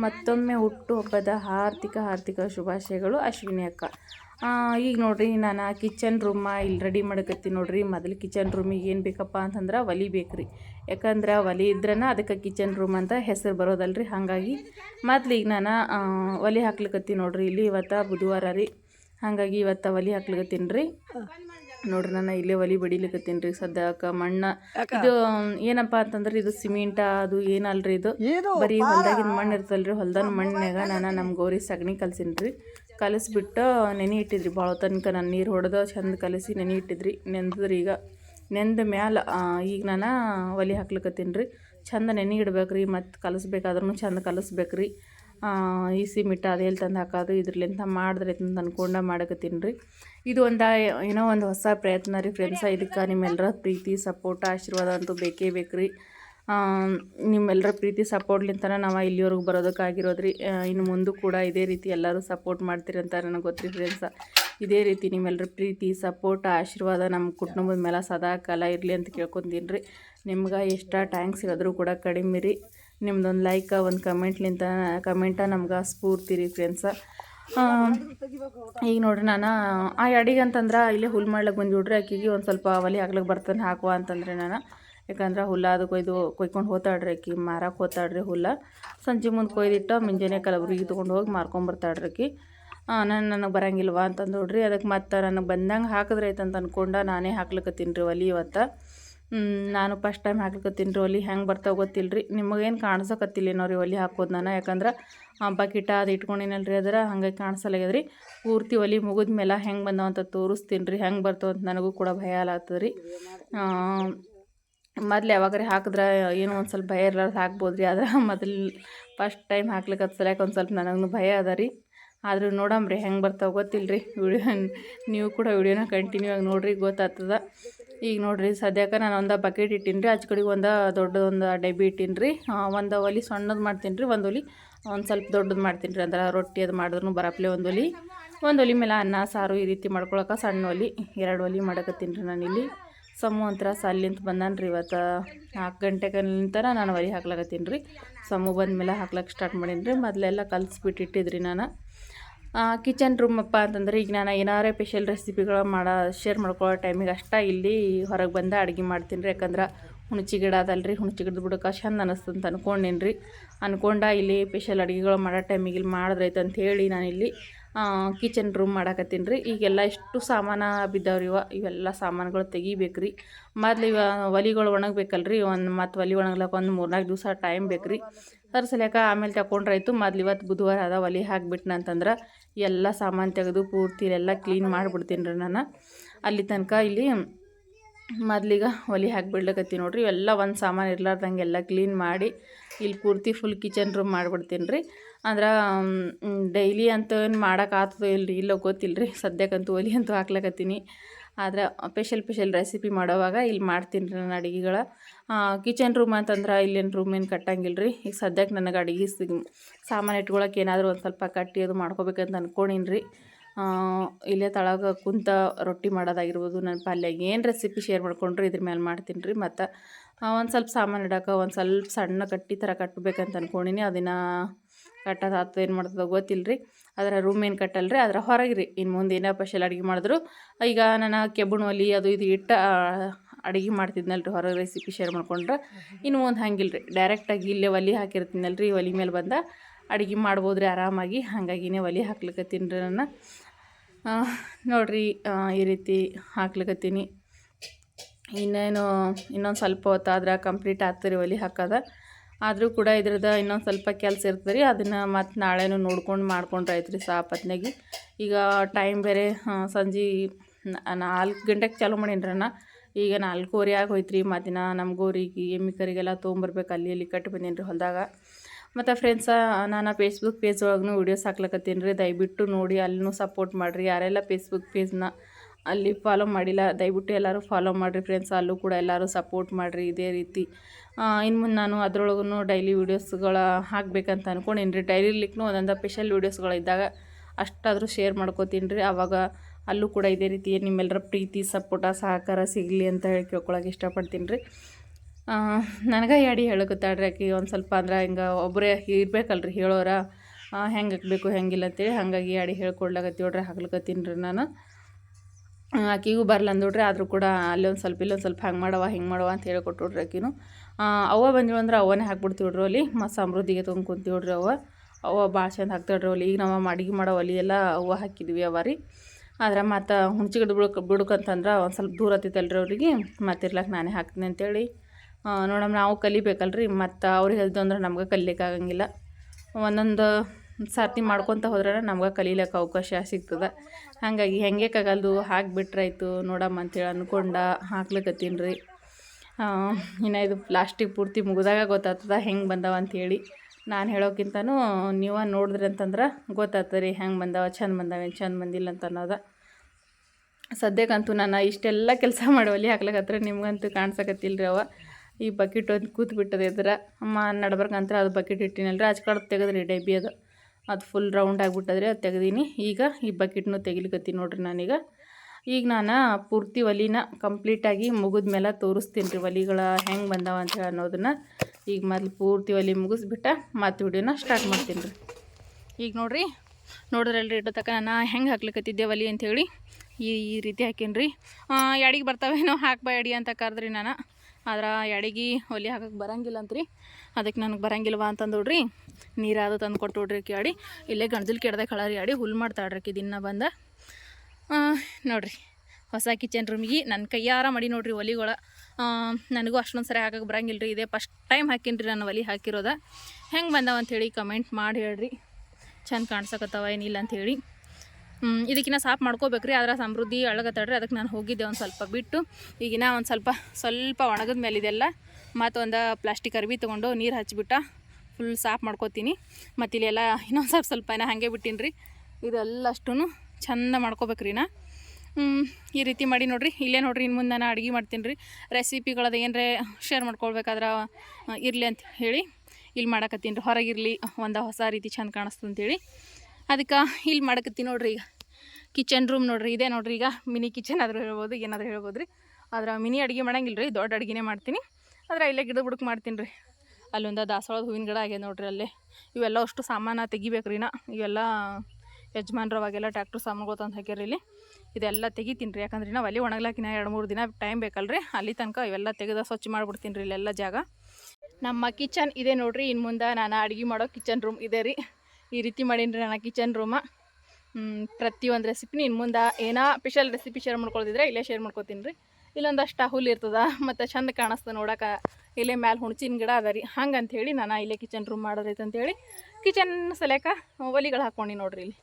ಮತ್ತೊಮ್ಮೆ ಹುಟ್ಟು ಹಬ್ಬದ ಆರ್ಥಿಕ ಆರ್ಥಿಕ ಶುಭಾಶಯಗಳು ಅಶ್ವಿನಿ ಅಕ್ಕ. ಈಗ ನೋಡ್ರಿ ನಾನು ಕಿಚನ್ ರೂಮ ಇಲ್ಲಿ ರೆಡಿ ಮಾಡಕತ್ತೀನಿ ನೋಡ್ರಿ. ಮೊದಲು ಕಿಚನ್ ರೂಮಿಗೆ ಏನು ಬೇಕಪ್ಪ ಅಂತಂದ್ರೆ ಒಲಿ ಬೇಕ್ರಿ. ಯಾಕಂದ್ರೆ ಒಲಿ ಇದ್ರನ ಅದಕ್ಕೆ ಕಿಚನ್ ರೂಮ್ ಅಂತ ಹೆಸರು ಬರೋದಲ್ರಿ. ಹಾಗಾಗಿ ಮೊದ್ಲು ಈಗ ನಾನು ಒಲಿ ಹಾಕ್ಲಿಕತ್ತೀನಿ ನೋಡ್ರಿ. ಇಲ್ಲಿ ಇವತ್ತು ಬುಧವಾರ ರೀ. ಹಾಗಾಗಿ ಇವತ್ತು ಒಲಿ ಹಾಕ್ಲಿಕತ್ತೀನಿ ರೀ. ನೋಡ್ರಿ ನಾನು ಇಲ್ಲೇ ಒಲಿ ಬಡಿಲಿಕತ್ತೀನಿ ರೀ ಸದ್ಯಕ್ಕೆ ಮಣ್ಣ ಇದು ಏನಪ್ಪ ಅಂತಂದ್ರೆ ಇದು ಸಿಮೆಂಟ್ ಅದು ಏನಲ್ರಿ ಇದು? ಬರೀ ಹೊಲ್ದಾಗಿನ ಮಣ್ಣು ಇರ್ತಲ್ರಿ ಹೊಲ್ದಾನ ಮಣ್ಣಾಗ ನಾನು ನಮ್ಮ ಗೌರಿ ಸಗಣಿ ಕಲ್ಸಿನ್ರಿ. ಕಲಸಿಬಿಟ್ಟು ನೆನೆ ಇಟ್ಟಿದ್ರಿ ಭಾಳ ತನಕ ನಾನು ನೀರು ಹೊಡೆದು ಚಂದ ಕಲಸಿ ನೆನೆ ಇಟ್ಟಿದ್ರಿ. ನೆಂದ್ರಿ ಈಗ. ನೆಂದ ಮ್ಯಾಲ ಈಗ ನಾನು ಒಲಿ ಹಾಕ್ಲಿಕತ್ತೀನಿ ರೀ ಚಂದ ನೆನೆ ಇಡ್ಬೇಕ್ರಿ ರೀ ಮತ್ತು ಕಲಸ್ಬೇಕಾದ್ರೂ ಚಂದ ಕಲಸ್ಬೇಕ್ರಿ. ಈ ಸಿಮಿಟ ಅದೇಲಿ ತಂದು ಹಾಕೋದು ಇದ್ರಲ್ಲಿಂದ ಮಾಡಿದ್ರೆ ಅಂತ ಅನ್ಕೊಂಡ ಮಾಡಕತ್ತೀನಿ ರೀ ಇದು ಒಂದು, ಏನೋ ಒಂದು ಹೊಸ ಪ್ರಯತ್ನ ರೀ ಫ್ರೆಂಡ್ಸ ಇದಕ್ಕೆ ನಿಮ್ಮೆಲ್ಲರ ಪ್ರೀತಿ ಸಪೋರ್ಟ್ ಆಶೀರ್ವಾದ ಅಂತೂ ಬೇಕೇ ಬೇಕು ರೀ ನಿಮ್ಮೆಲ್ಲರ ಪ್ರೀತಿ ಸಪೋರ್ಟ್ಲಿಂತನ ನಾವು ಇಲ್ಲಿವರೆಗೂ ಬರೋದಕ್ಕಾಗಿರೋದು ರೀ ಇನ್ನು ಮುಂದೆ ಕೂಡ ಇದೇ ರೀತಿ ಎಲ್ಲರೂ ಸಪೋರ್ಟ್ ಮಾಡ್ತೀರಿ ಅಂತ ನನಗೆ ಗೊತ್ತಿರಿ ಫ್ರೆಂಡ್ಸ ಇದೇ ರೀತಿ ನಿಮ್ಮೆಲ್ಲರ ಪ್ರೀತಿ ಸಪೋರ್ಟ್ ಆಶೀರ್ವಾದ ನಮ್ಮ ಕುಟುಂಬದ ಮೇಲೆ ಸದಾ ಕಾಲ ಇರಲಿ ಅಂತ ಕೇಳ್ಕೊತೀನಿ ರೀ ನಿಮ್ಗೆ ಎಷ್ಟು ಟ್ಯಾಂಕ್ಸ್ ಇರೋದ್ರೂ ಕೂಡ ಕಡಿಮೆ ರೀ ನಿಮ್ದೊಂದು ಲೈಕ ಒಂದು ಕಮೆಂಟ್ಲಿಂತ ಕಮೆಂಟ ನಮ್ಗೆ ಸ್ಫೂರ್ತಿ ರೀ ಫ್ರೆಂಡ್ಸ ಈಗ ನೋಡ್ರಿ ನಾನು, ಆ ಅಡಿಗೆ ಅಂತಂದ್ರೆ ಇಲ್ಲೇ ಹುಲ್ ಮಾಡ್ಲಿಕ್ಕೆ ಬಂದು ಬಿಡ್ರಿ ಆಕಿಗೆ ಒಂದು ಸ್ವಲ್ಪ ಒಲೆ ಹಾಕ್ಲಿಕ್ಕೆ ಬರ್ತಾನೆ ಹಾಕುವ ಅಂತಂದ್ರೆ ನಾನು. ಯಾಕಂದ್ರೆ ಹುಲ್ಲ ಅದು ಕೊಯ್ದು, ಕೊಯ್ಕೊಂಡು ಹೋತಾಡ್ರಿ ಆಕಿ ಮಾರಕ್ಕೆ ಹೋತಾಡ್ರಿ ಹುಲ್ಲ. ಸಂಜೆ ಮುಂದೆ ಕೊಯ್ದಿಟ್ಟು ಮುಂಜಾನೆ ಕಲಬುರ್ಗಿಗೆ ತೊಗೊಂಡು ಹೋಗಿ ಮಾರ್ಕೊಂಬರ್ತಾಳ್ರಿ ಆಕಿ ನಾನು ನನಗೆ ಬರಂಗಿಲ್ವಾ ಅಂತಂದು ನೋಡ್ರಿ ಅದಕ್ಕೆ ಮತ್ತೆ ನನಗೆ ಬಂದಂಗೆ ಹಾಕಿದ್ರೆ ಆಯ್ತಂತ ಅನ್ಕೊಂಡ ನಾನೇ ಹಾಕ್ಲಿಕ್ಕೆ ರೀ ಒಲೆ ಇವತ್ತು. ನಾನು ಫಸ್ಟ್ ಟೈಮ್ ಹಾಕ್ಲಿಕ್ಕತ್ತೀನಿ ರೀ, ಒಲಿ ಹೆಂಗೆ ಬರ್ತಾವೆ ಗೊತ್ತಿಲ್ಲ ರೀ ನಿಮಗೇನು ಕಾಣಿಸಕತ್ತಿಲ್ಲೇನೋ ರೀ ಒಲಿ ಹಾಕೋದು ನಾನು. ಯಾಕಂದ್ರೆ ಬಕಿಟ ಅದು ಇಟ್ಕೊಂಡಿನಲ್ಲ ರೀ ಅದರ, ಹಂಗಾಗಿ ಕಾಣಿಸಲ್ಲಾಗ್ಯದ ರೀ ಪೂರ್ತಿ ಒಲಿ ಮುಗಿದ ಮೇಲೆ ಹೆಂಗೆ ಬಂದವ ಅಂತ ತೋರಿಸ್ತೀನಿ ರೀ, ಹೆಂಗೆ ಬರ್ತಾವ ಅಂತ ನನಗೂ ಕೂಡ ಭಯ ಆಗ್ತದೆ ರೀ ಮೊದಲು ಯಾವಾಗ್ರೆ ಹಾಕಿದ್ರೆ ಏನೋ ಒಂದು ಸ್ವಲ್ಪ ಭಯ ಇರಲಾರ್ದು ಹಾಕ್ಬೋದು ರೀ ಆದ್ರೆ ಮೊದಲು ಫಸ್ಟ್ ಟೈಮ್ ಹಾಕ್ಲಿಕ್ಕೆ ಸಲಕ್ಕೆ ಒಂದು ಸ್ವಲ್ಪ ನನಗೂ ಭಯ ಅದ ರೀ ಆದರೂ ನೋಡಂಬ್ರಿ ಹೆಂಗೆ ಬರ್ತಾವೆ ಗೊತ್ತಿಲ್ಲ ರೀ ವಿಡಿಯೋ, ನೀವು ಕೂಡ ವಿಡಿಯೋನ ಕಂಟಿನ್ಯೂ ಆಗಿ ನೋಡ್ರಿ, ಗೊತ್ತಾಗ್ತದ. ಈಗ ನೋಡಿರಿ ಸದ್ಯಕ್ಕೆ ನಾನು ಒಂದು ಬಕೆಟ್ ಇಟ್ಟೀನಿ ರೀ ಕಡೆಗೆ ಒಂದು ದೊಡ್ಡ ಒಂದು ಡಬ್ಬಿ ಇಟ್ಟೀನಿ ರೀ ಒಂದು ಒಲಿ ಸಣ್ಣದು ಮಾಡ್ತೀನಿ ರೀ ಒಂದು ಒಲಿ ಒಂದು ಸ್ವಲ್ಪ ದೊಡ್ಡದು ಮಾಡ್ತೀನಿ ರೀ ಅಂದ್ರೆ ರೊಟ್ಟಿ ಅದು ಮಾಡಿದ್ರು ಬರಪ್ಲೆ ಒಂದು ಒಲಿ. ಒಂದು ಒಲಿ ಮೇಲೆ ಅನ್ನ, ಸಾರು ಈ ರೀತಿ ಮಾಡ್ಕೊಳಕ್ಕೆ ಸಣ್ಣ ಒಲಿ, ಎರಡು ಒಲಿ ಮಾಡಕತ್ತೀನಿ ರೀ ನಾನಿಲ್ಲಿ. ಸಮು ಒಂಥರ ಸಾಲಿಂತ ಬಂದಾನ ರೀ ಇವತ್ತು. ನಾಲ್ಕು ಗಂಟೆಗೆ ನಿಂತರ ನಾನು ಒಲಿ ಹಾಕ್ಲಾಕತ್ತೀನಿ ರೀ. ಬಂದ ಮೇಲೆ ಹಾಕ್ಲಕ್ಕೆ ಸ್ಟಾರ್ಟ್ ಮಾಡೀನಿ ರೀ ಮೊದಲೆಲ್ಲ ಕಲಿಸ್ಬಿಟ್ಟು ಇಟ್ಟಿದ್ರಿ ನಾನು. ಕಿಚನ್ ರೂಮ್ ಅಪ್ಪ ಅಂತಂದ್ರೆ ಈಗ ನಾನು ಏನಾರೇ ಸ್ಪೆಷಲ್ ರೆಸಿಪಿಗಳು ಮಾಡೋ ಶೇರ್ ಮಾಡ್ಕೊಳ್ಳೋ ಟೈಮಿಗೆ ಅಷ್ಟೇ ಇಲ್ಲಿ ಹೊರಗೆ ಬಂದು ಅಡುಗೆ ಮಾಡ್ತೀನಿ ರೀ. ಯಾಕಂದ್ರೆ ಹುಣಚಿ ಗಿಡ ಅದಲ್ರಿ, ಹುಣಚಿ ಗಿಡದ ಬುಡಕ್ಕೆ ಚಂದ ಅಂತ ಅನ್ಕೊಂಡೇನಿ ರೀ. ಅನ್ಕೊಂಡ ಇಲ್ಲಿ ಸ್ಪೆಷಲ್ ಅಡುಗೆಗಳು ಮಾಡೋ ಟೈಮಿಗೆ ಇಲ್ಲಿ ಮಾಡಿದ್ರೈತೆ ಅಂತ ಹೇಳಿ ನಾನು ಇಲ್ಲಿ ಕಿಚನ್ ರೂಮ್ ಮಾಡಾಕತ್ತೀನಿ ರೀ. ಈಗೆಲ್ಲ ಎಷ್ಟು ಸಾಮಾನು ಬಿದ್ದಾವ್ರಿ ಇವ. ಇವೆಲ್ಲ ಸಾಮಾನುಗಳು ತೆಗಿಬೇಕು ರೀ. ಮೊದ್ಲು ಇವ, ಒಲಿಗಳು ಒಣಗಬೇಕಲ್ರಿ. ಒಂದು ಮತ್ತು ಒಲಿ ಒಣಗ್ಲಕ್ಕೆ ಒಂದು ಮೂರ್ನಾಲ್ಕು ದಿವಸ ಟೈಮ್ ಬೇಕು ರೀ. ಅದ್ರ ಆಮೇಲೆ ತಗೊಂಡ್ರಾಯ್ತು ಮೊದ್ಲು ಇವತ್ತು ಬುಧವಾರ ಅದ ಒಲೆ ಹಾಕಿಬಿಟ್ನಂತಂದ್ರೆ ಎಲ್ಲ ಸಾಮಾನು ತೆಗೆದು ಪೂರ್ತಿ ಎಲ್ಲ ಕ್ಲೀನ್ ಮಾಡಿಬಿಡ್ತೀನಿ ರೀ ನಾನು. ಅಲ್ಲಿ ತನಕ ಇಲ್ಲಿ ಮೊದ್ಲಿಗೆ ಒಲಿ ಹಾಕ್ಬಿಡ್ಲಕತ್ತೀನಿ ನೋಡ್ರಿ, ಇವೆಲ್ಲ ಒಂದು ಸಾಮಾನು ಇರ್ಲಾರ್ದಂಗೆ ಎಲ್ಲ ಕ್ಲೀನ್ ಮಾಡಿ ಇಲ್ಲಿ ಪೂರ್ತಿ ಫುಲ್ ಕಿಚನ್ ರೂಮ್ ಮಾಡಿಬಿಡ್ತೀನಿ ರೀ ಅಂದ್ರೆ ಡೈಲಿ ಅಂತ ಏನು ಮಾಡೋಕ್ಕಾಗ್ತದೋ ಇಲ್ರಿ, ಇಲ್ಲೋ ಗೊತ್ತಿಲ್ಲ ರೀ ಸದ್ಯಕ್ಕಂತೂ ಒಲಿ ಅಂತೂ ಹಾಕ್ಲಕತ್ತೀನಿ. ಆದ್ರೆ ಸ್ಪೆಷಲ್ ಸ್ಪೆಷಲ್ ರೆಸಿಪಿ ಮಾಡೋವಾಗ ಇಲ್ಲಿ ಮಾಡ್ತೀನಿ ರೀ ನಾನು ಅಡುಗೆಗಳ. ಕಿಚನ್ ರೂಮ್ ಅಂತಂದ್ರೆ ಇಲ್ಲೇನು ರೂಮ್ ಏನು ಕಟ್ಟಂಗಿಲ್ಲ ರೀ ಈಗ ಸದ್ಯಕ್ಕೆ ನನಗೆ ಅಡುಗೆ ಸಾಮಾನು ಇಟ್ಕೊಳಕ್ಕೆ ಏನಾದರೂ ಒಂದು ಸ್ವಲ್ಪ ಕಟ್ಟಿ ಅದು ಮಾಡ್ಕೋಬೇಕಂತ ಅನ್ಕೊಂಡೀನಿ ರೀ ಇಲ್ಲೇ ತಳಗ ಕುಂತ ರೊಟ್ಟಿ ಮಾಡೋದಾಗಿರ್ಬೋದು ನನ್ನ ಪಲ್ಯ ಏನು ರೆಸಿಪಿ ಶೇರ್ ಮಾಡ್ಕೊಂಡ್ರಿ ಇದ್ರ ಮೇಲೆ ಮಾಡ್ತೀನಿ ರೀ ಮತ್ತು ಒಂದು ಸ್ವಲ್ಪ ಸಾಮಾನು ಇಡೋಕೆ, ಒಂದು ಸ್ವಲ್ಪ ಸಣ್ಣ ಕಟ್ಟಿ ಥರ ಕಟ್ಟಬೇಕಂತ ಅಂದ್ಕೊಂಡಿನಿ ಅದನ್ನು ಕಟ್ಟೋದು ಆತು ಏನು ಮಾಡ್ತದೋ ಗೊತ್ತಿಲ್ಲ ರೀ ಅದರ ರೂಮ್ ಏನು ಕಟ್ಟಲ್ರಿ? ಅದರ ಹೊರಗೆ ರೀ ಇನ್ನು ಮುಂದೆ ಏನೋ ಸ್ಪೆಷಲ್ ಅಡುಗೆ ಮಾಡಿದ್ರು? ಈಗ ನಾನು ಕೆಬ್ಬಣ ಒಲಿ ಅದು ಇದು ಇಟ್ಟು ಅಡುಗೆ ಮಾಡ್ತಿದ್ನಲ್ಲ ರೀ ಹೊರಗೆ ರೆಸಿಪಿ ಶೇರ್ ಮಾಡ್ಕೊಂಡ್ರೆ. ಇನ್ನು ಮುಂದೆ ಹಂಗಿಲ್ಲ ರೀ ಡೈರೆಕ್ಟಾಗಿ ಇಲ್ಲೇ ಒಲಿ ಹಾಕಿರ್ತೀನಲ್ಲ ರೀ ಒಲಿ ಮೇಲೆ ಬಂದ. ಅಡುಗೆ ಮಾಡ್ಬೋದು ರೀ ಆರಾಮಾಗಿ. ಹಾಗಾಗಿನೇ ಒಲಿ ಹಾಕ್ಲಿಕ್ಕತ್ತೀನಿ ರೀ ನಾನು ನೋಡಿರಿ ನೋಡ್ರಿ ಈ ರೀತಿ ಹಾಕ್ಲಿಕ್ಕತ್ತೀನಿ ಇನ್ನೇನು, ಇನ್ನೊಂದು ಸ್ವಲ್ಪ ಹೊತ್ತಾದ್ರೆ ಕಂಪ್ಲೀಟ್ ಆಗ್ತದೆ ಒಲಿ ಹಾಕೋದ. ಆದರೂ ಕೂಡ ಇದ್ರದ್ದು ಇನ್ನೊಂದು ಸ್ವಲ್ಪ ಕೆಲಸ ಇರ್ತದೆ ರೀ, ಅದನ್ನು ಮತ್ತು ನಾಳೆನೂ ನೋಡ್ಕೊಂಡು ಮಾಡ್ಕೊಂಡು ಆಯ್ತು ರೀ ಸಾಪತ್ನಾಗಿ ಈಗ ಟೈಮ್ ಬೇರೆ ಸಂಜೆ ನಾಲ್ಕು ಗಂಟೆಗೆ ಚಾಲು ಮಾಡೀನಿ ಈಗ ನಾಲ್ಕೂವರೆ ಆಗಿ ಹೋಯ್ತು ರೀ ಮತ್ತಿನ ನಮ್ಮ ಗೋರಿಗೆ ಎಮ್ಮಿ ಕರಿಗೆಲ್ಲ ತೊಗೊಂಬರ್ಬೇಕು ಅಲ್ಲಿ ಇಲ್ಲಿ ಕಟ್ಟಿ ಬಂದೀನಿ ರೀ ಹೊಲದಾಗ. ಮತ್ತು ಫ್ರೆಂಡ್ಸ ನಾನು ಫೇಸ್ಬುಕ್ ಪೇಜ್ ಒಳಗೂ ವೀಡಿಯೋಸ್ ಹಾಕ್ಲಕತ್ತೀನಿ ರೀ, ದಯವಿಟ್ಟು ನೋಡಿ ಅಲ್ಲೂ ಸಪೋರ್ಟ್ ಮಾಡಿರಿ, ಯಾರೆಲ್ಲ ಫೇಸ್ಬುಕ್ ಪೇಜ್ನ ಅಲ್ಲಿ ಫಾಲೋ ಮಾಡಿಲ್ಲ. ದಯವಿಟ್ಟು ಎಲ್ಲರೂ ಫಾಲೋ ಮಾಡಿರಿ ಫ್ರೆಂಡ್ಸ್ ಅಲ್ಲೂ ಕೂಡ ಎಲ್ಲರೂ ಸಪೋರ್ಟ್ ಮಾಡಿರಿ ಇದೇ ರೀತಿ. ಇನ್ನು ಮುಂದೆ ನಾನು ಅದರೊಳಗೂ ಡೈಲಿ ವೀಡಿಯೋಸ್ಗಳ ಹಾಕ್ಬೇಕಂತ ಅನ್ಕೊಂಡೀನಿ ರೀ ಡೈಲಿ ಲಿಕ್ನೂ ಒಂದೊಂದು ಸ್ಪೆಷಲ್ ವೀಡಿಯೋಸ್ಗಳಿದ್ದಾಗ ಅಷ್ಟಾದರೂ ಶೇರ್ ಮಾಡ್ಕೋತೀನಿ ರೀ ಆವಾಗ ಅಲ್ಲೂ ಕೂಡ ಇದೇ ರೀತಿ ನಿಮ್ಮೆಲ್ಲರ ಪ್ರೀತಿ ಸಪೋರ್ಟ ಸಹಕಾರ ಸಿಗಲಿ ಅಂತ ಹೇಳಿ ಕೇಳ್ಕೊಳಕ್ಕೆ ಇಷ್ಟಪಡ್ತೀನಿ ರೀ ನನಗೆ ಯಾಡಿ ಹೇಳಕತ್ತಾಳ್ರಿ ಆಕೆ. ಒಂದು ಸ್ವಲ್ಪ ಅಂದ್ರೆ ಹಿಂಗೆ ಒಬ್ಬರೇ ಇರ್ಬೇಕಲ್ರಿ ಹೇಳೋರ. ಹೆಂಗೆ ಹಾಕ್ಬೇಕು, ಹೆಂಗಿಲ್ಲ ಅಂತೇಳಿ ಹಾಗಾಗಿ ಯಾಡಿ ನೋಡ್ರಿ ಹಾಕ್ಲಕತ್ತೀನಿ ರೀ ನಾನು. ಆಕಿಗೂ ಬರಲ್ಲ ಅಂದೋಡ್ರಿ ಆದರೂ ಕೂಡ ಅಲ್ಲೊಂದು ಸ್ವಲ್ಪ ಇಲ್ಲೊಂದು ಸ್ವಲ್ಪ ಹಂಗೆ ಮಾಡವ ಹಿಂಗೆ ಮಾಡವ ಅಂತ ಹೇಳಿ ಹೇಳ್ಕೊಟ್ಟೋಡ್ರಿ ಆಕಿನೂ. ಅವ್ವ ಬಂದಿವು ಅಂದ್ರೆ ಅವನೇ ಹಾಕ್ಬಿಡ್ತೀವ್ರಿ ಅಲ್ಲಿ ಮತ್ತು ಸಮೃದ್ಧಿಗೆ ತೊಗೊಂಡು ಕುಂತೀವ್ರಿ ಅವ್ವ. ಅವ್ವ ಭಾಳ ಚಂದ ಹಾಕ್ತಾಳ್ರಿ ಅಲ್ಲಿ ಈಗ ನಾವು ಅಡುಗೆ ಮಾಡೋ ಒಲಿ ಎಲ್ಲ ಅವ್ವ ಹಾಕಿದ್ವಿ ಅವ ರೀ. ಆದ್ರೆ ಮತ್ತು ಹುಣ್ಚಿ ಗಿಡ ಬಿಡಕ್ಕೆ ಬಿಡಕಂತಂದ್ರೆ ಒಂದು ಸ್ವಲ್ಪ ದೂರ ಹತ್ತಿತ್ತಲ್ರಿ ಅವ್ರಿಗೆ ಮತ್ತೆ ಇರ್ಲಕ್ಕೆ ನಾನೇ ಹಾಕ್ತೀನಿ ಅಂತೇಳಿ. ನೋಡಮ್ಮ ನಾವು ಕಲಿಬೇಕಲ್ರಿ, ಮತ್ತು ಅವ್ರಿಗೆ ಹೇಳ್ದು ಅಂದ್ರೆ ನಮ್ಗೆ ಕಲಿಯಕ್ಕಾಗಂಗಿಲ್ಲ ಒಂದೊಂದು ಸರ್ತಿ ಮಾಡ್ಕೊತ ಹೋದ್ರೆ ನಮ್ಗೆ ಕಲೀಲಿಕ್ಕೆ ಅವಕಾಶ ಸಿಗ್ತದೆ. ಹಾಗಾಗಿ ಹೆಂಗೆ ಕಗಲ್ದು ಹಾಕಿಬಿಟ್ರಾಯ್ತು ನೋಡಮ್ಮ ಅಂತೇಳಿ ಅಂದ್ಕೊಂಡ ಹಾಕ್ಲಿಕ್ಕತ್ತೀನಿ ರೀ ಇನ್ನು ಇದು ಪ್ಲಾಸ್ಟಿಕ್ ಪೂರ್ತಿ ಮುಗಿದಾಗ ಗೊತ್ತಾಗ್ತದ ಹೆಂಗೆ ಬಂದಾವ ಅಂಥೇಳಿ ನಾನು ಹೇಳೋಕ್ಕಿಂತನೂ ನೀವು ನೋಡಿದ್ರಿ ಅಂತಂದ್ರೆ ಗೊತ್ತಾಗ್ತದೆ ರೀ ಹೆಂಗೆ ಬಂದಾವ, ಚಂದ ಬಂದಾವ ಏನು ಚಂದ ಬಂದಿಲ್ಲ ಅಂತ ಅನ್ನೋದು ಸದ್ಯಕ್ಕಂತೂ ನಾನು ಇಷ್ಟೆಲ್ಲ ಕೆಲಸ ಮಾಡುವಲ್ಲಿ ಹಾಕ್ಲಕತ್ರ ನಿಮ್ಗಂತೂ ಕಾಣಿಸಕತ್ತಿಲ್ಲ ರೀ ಅವ. ಈ ಬಕೆಟ್ ಒಂದು ಕೂತ್ ಬಿಟ್ಟದೆ ಇದ್ರೆ ಅಮ್ಮ ನಡ್ಬರ್ಕಂತ್ರ ಅದು ಬಕೆಟ್ ಇಟ್ಟಿನಲ್ರಿ. ಆಚೆ ಕಡೆ ತೆಗೆದ್ರಿ ಡಬ್ಬಿ ಅದು ಅದು ಫುಲ್ ರೌಂಡ್ ಆಗಿಬಿಟ್ಟದ್ರಿ ಅದು ತೆಗೆದೀನಿ. ಈಗ ಈ ಬಕೆಟ್ನು ತೆಗಿಲಿಕತ್ತೀನಿ ನೋಡ್ರಿ ನಾನೀಗ. ಈಗ ನಾನು ಪೂರ್ತಿ ಒಲಿನ ಕಂಪ್ಲೀಟಾಗಿ ಮುಗಿದ ಮೇಲೆ ತೋರಿಸ್ತೀನಿ ರೀ ಒಲಿಗಳ ಹೆಂಗೆ ಬಂದಾವ ಅಂತ ಹೇಳಿ ಅನ್ನೋದನ್ನು. ಈಗ ಮೊದಲು ಪೂರ್ತಿ ಒಲಿ ಮುಗಿಸ್ಬಿಟ್ಟ ಮತ್ತು ವಿಡಿಯೋನ ಸ್ಟಾರ್ಟ್ ಮಾಡ್ತೀನಿ ರೀ. ಈಗ ನೋಡ್ರಿ ನೋಡಿದ್ರಲ್ರಿ ಇಡೋ ತಕ್ಕ ನಾನು ಹೆಂಗೆ ಹಾಕ್ಲಿಕ್ಕತ್ತಿದ್ದೆ ಒಲಿ ಅಂಥೇಳಿ ಈ ಈ ರೀತಿ ಹಾಕೀನಿ ರೀ ಎಡಿಗೆ ಬರ್ತಾವೇನೋ ಹಾಕ್ಬಾ ಎಡಿ ಅಂತ ಕರೆದ್ರಿ ನಾನು. ಆದ್ರೆ ಎಡಿಗೆ ಒಲೆ ಹಾಕಕ್ಕೆ ಬರಂಗಿಲ್ಲ ಅಂತ್ರಿ ಅದಕ್ಕೆ ನನಗೆ ಬರಂಗಿಲ್ವಾ ಅಂತಂದೋಡ್ರಿ ನೀರಾದ ತಂದು ಕೊಟ್ಟು ನೋಡ್ರಿ ಕೇಳಿ ಇಲ್ಲೇ ಗಂಜಲ್ ಕೆಡ್ದಾಗ ಕಳರಿ ಯಾಡಿ ಹುಲ್ ಮಾಡ್ತಾಳ್ರಿ ದಿನ ಬಂದ. ನೋಡ್ರಿ. ಹೊಸ ಕಿಚನ್ ರೂಮಿಗೆ ನನ್ನ ಕೈಯಾರ ಮಾಡಿ ನೋಡ್ರಿ ಒಲಿಗಳ. ನನಗೂ ಅಷ್ಟೊಂದು ಸರಿ ಹಾಕಕ್ಕೆ ಬರಂಗಿಲ್ಲ ರೀ ಇದೇ ಫಸ್ಟ್ ಟೈಮ್ ಹಾಕಿನ್ರಿ ನಾನು ಒಲಿ ಹಾಕಿರೋದ. ಹೆಂಗೆ ಬಂದಾವ ಹೇಳಿ ಕಮೆಂಟ್ ಮಾಡಿ ಹೇಳ್ರಿ. ಚಂದ ಕಾಣ್ಸಕತ್ತವ ಏನಿಲ್ಲ ಅಂಥೇಳಿ ಇದಕ್ಕಿನ್ನ ಸಾಫ್ ಮಾಡ್ಕೋಬೇಕ್ರಿ ಆದ್ರೆ ಸಮೃದ್ಧಿ ಅಳಗತ್ತಡ್ರಿ ಅದಕ್ಕೆ ನಾನು ಹೋಗಿದ್ದೆ ಒಂದು ಸ್ವಲ್ಪ ಬಿಟ್ಟು. ಈಗಿನ ಒಂದು ಸ್ವಲ್ಪ ಸ್ವಲ್ಪ ಒಣಗಿದ ಮೇಲೆ ಇದೆಲ್ಲ. ಮತ್ತು ಒಂದು ಪ್ಲಾಸ್ಟಿಕ್ ಅರ್ವಿ ತೊಗೊಂಡು ನೀರು ಹಚ್ಚಿಬಿಟ್ಟ ಫುಲ್ ಸಾಫ್ ಮಾಡ್ಕೋತೀನಿ. ಮತ್ತು ಇಲ್ಲೆಲ್ಲ ಇನ್ನೊಂದು ಸ್ವಲ್ಪ ಸ್ವಲ್ಪ ಏನೋ ಹಾಗೆ ಬಿಟ್ಟೀನಿ ರೀ ಇದೆಲ್ಲ ಅಷ್ಟೂ ಚಂದ ಮಾಡ್ಕೋಬೇಕ್ರಿ ನಾ. ಈ ರೀತಿ ಮಾಡಿ ನೋಡಿರಿ. ಇಲ್ಲೇ ನೋಡಿರಿ ಇನ್ನು ಮುಂದೆ ನಾನು ಅಡುಗೆ ಮಾಡ್ತೀನಿ ರೀ ರೆಸಿಪಿಗಳದ ಏನರೇ ಶೇರ್ ಮಾಡ್ಕೊಳ್ಬೇಕಾದ್ರೆ ಇರಲಿ ಅಂತ ಹೇಳಿ ಇಲ್ಲಿ ಮಾಡಕತ್ತೀನಿ ರೀ ಹೊರಗಿರಲಿ, ಒಂದು ಹೊಸ ರೀತಿ ಚೆಂದ ಕಾಣಿಸ್ತು ಅಂತೇಳಿ ಅದಕ್ಕೆ ಇಲ್ಲಿ ಮಾಡಕತ್ತೀನಿ ನೋಡ್ರಿ ಈಗ. ಕಿಚನ್ ರೂಮ್ ನೋಡ್ರಿ, ಇದೇ ನೋಡ್ರಿ ಈಗ. ಮಿನಿ ಕಿಚನ್ ಆದರೂ ಹೇಳ್ಬೋದು, ಏನಾದರೂ ಹೇಳ್ಬೋದು ರೀ. ಆದ್ರೆ ಮಿನಿ ಅಡುಗೆ ಮಾಡಂಗಿಲ್ಲ ರೀ, ದೊಡ್ಡ ಅಡುಗೆನೇ ಮಾಡ್ತೀನಿ. ಆದ್ರೆ ಇಲ್ಲೇ ಗಿಡ ಬುಡಕ್ಕೆ ಮಾಡ್ತೀನಿ ರೀ. ಅಲ್ಲೊಂದು ದಾಸವಾಳದ ಹೂವಿನ ಗಿಡ ಆಗ್ಯದ ನೋಡ್ರಿ ಅಲ್ಲಿ. ಇವೆಲ್ಲ ಅಷ್ಟು ಸಾಮಾನು ತೆಗಿಬೇಕು ರೀ ನಾ. ಇವೆಲ್ಲ ಯಜಮಾನ್ರು ಅವಾಗೆಲ್ಲ ಟ್ಯಾಕ್ಟ್ರ್ ಸಾಮಾನುಗಳು ತಂದು ಹಾಕ್ಯಾರ ಇಲ್ಲಿ. ಇದೆಲ್ಲ ತೆಗಿತೀನಿ ರೀ, ಯಾಕಂದ್ರೆ ನಾವು ಅಲ್ಲಿ ಒಣಗ್ಲಾಕಿನ ಎರಡು ಮೂರು ದಿನ ಟೈಮ್ ಬೇಕಲ್ರಿ ಅಲ್ಲಿ ತನಕ ಇವೆಲ್ಲ ತೆಗೆದ ಸ್ವಚ್ಛ ಮಾಡಿಬಿಡ್ತೀನಿ ರೀ ಇಲ್ಲೆಲ್ಲ ಜಾಗ. ನಮ್ಮ ಕಿಚನ್ ಇದೆ ನೋಡ್ರಿ ಇನ್ನು ಮುಂದೆ ನಾನು ಅಡುಗೆ ಮಾಡೋ ಕಿಚನ್ ರೂಮ್ ಇದೆ ರೀ. ಈ ರೀತಿ ಮಾಡೀನಿ ನನ್ನ ಕಿಚನ್ ರೂಮ ಪ್ರತಿಯೊಂದು ರೆಸಿಪಿನ ಇನ್ನು ಮುಂದೆ ಏನೋ ಸ್ಪೆಷಲ್ ರೆಸಿಪಿ ಶೇರ್ ಮಾಡ್ಕೊಳ್ತಿದ್ರೆ ಇಲ್ಲೇ ಶೇರ್ ಮಾಡ್ಕೊತೀನಿ ರೀ. ಇಲ್ಲೊಂದಷ್ಟು ಹುಲ್ ಇರ್ತದ, ಮತ್ತು ಚಂದ ಕಾಣಿಸ್ತದೆ ನೋಡೋಕೆ. ಇಲ್ಲೇ ಮ್ಯಾಲೆ ಹುಣ್ಚಿನ ಗಿಡ ಅದ ರೀ. ಹಂಗೆ ಹೇಳಿ ನಾನು ಇಲ್ಲೇ ಕಿಚನ್ ರೂಮ್ ಮಾಡೋದೈತೆ ಅಂತೇಳಿ ಕಿಚನ್ ಸಲೇಕ ಒಲಿಗಳು ಹಾಕ್ಕೊಂಡು ನೋಡ್ರಿ ಇಲ್ಲಿ.